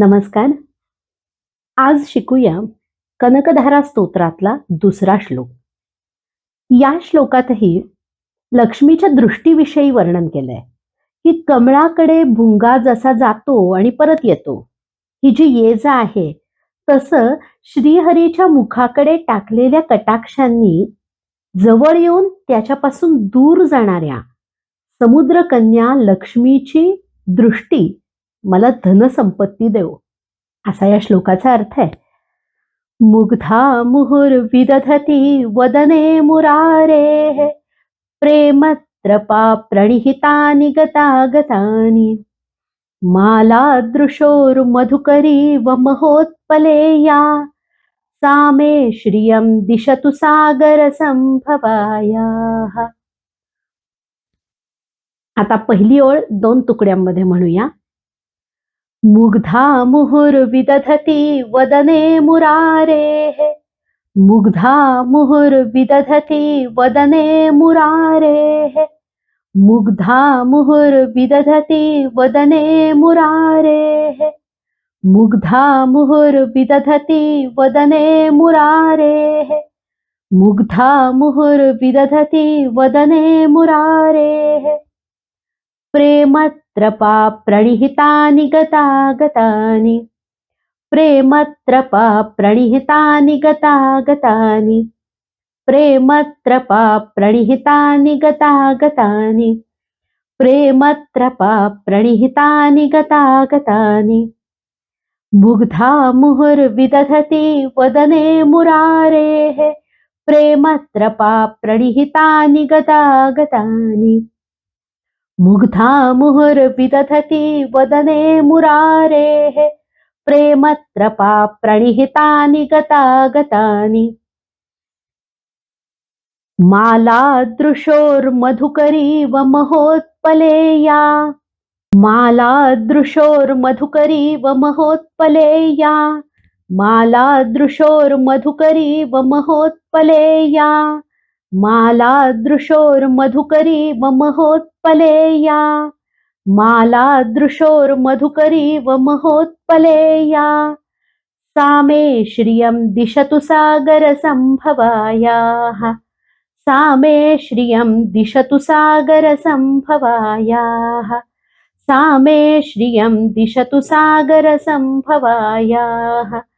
नमस्कार. आज शिकूया कनकधारा स्तोत्रातला दुसरा श्लोक. या श्लोकातही लक्ष्मीच्या दृष्टीविषयी वर्णन केलंय की कमळाकडे भुंगा जसा जातो आणि परत येतो. ही जी ये जा आहे तसं श्रीहरीच्या मुखाकडे टाकलेल्या कटाक्षांनी जवळ येऊन त्याच्यापासून दूर जाणाऱ्या समुद्रकन्या लक्ष्मीची दृष्टी मला धनसंपत्ती देव. असा या श्लोकाचा अर्थ आहे. मुग्धा मुहुर विदधती वदने मुरारे प्रेमत्रपा प्रणिहितानि गतागतानि मालादृशोर मधुकरी व महोत्पले सा मे श्रियं दिशतु सागर संभवाया. आता पहिली ओळ दोन तुकड्यांमध्ये म्हणूया. मुग्धा मुहुर विदधती वदने मुरारे मुग्धा मुहुर विदधती वदने मुरारे मुग्धा मुहुर विदधती वदने मुरारे मुग्धा मुहुर विदधती वदने मुरारे मुग्धा मुहुर विदधती वदने मुरारे प्रेमत्रपा प्रणिहितानि गतागतानि प्रेमत्रपा प्रणिहितानि गतागतानि। प्रेमत्रपा प्रणिहितानि गतागतानि। प्रेमत्रपा प्रणिहितानि गतागतानि मुग्धा मुहुर्विदधति वदने मुरारेः। प्रेमत्रपा प्रणिहितानि गतागतानि। मुग्धा मुहुर्विदधति वदने मुरारेः प्रेमत्रपा प्रणिहितानि गतागतानि. मालादृशोर्मधुकरीव महोत्पलेया. मालादृशोर्मधुकरीव महोत्पलेया. मालादृशोर्मधुकरीव महोत्पलेया. मालादृशोर्मधुकरी व महोत्पलेया मालादृशोर्मधुकरी व महोत्पलेया सा मे श्रियं दिशतु सागरसम्भवायाः। सा मे श्रियं दिशतु सागरसम्भवायाः। सा मे श्रियं दिशतु सागरसम्भवायाः।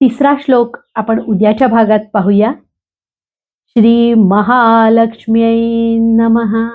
तिसरा श्लोक आपण उद्याच्या भागात पाहूया श्री महालक्ष्मी नमहा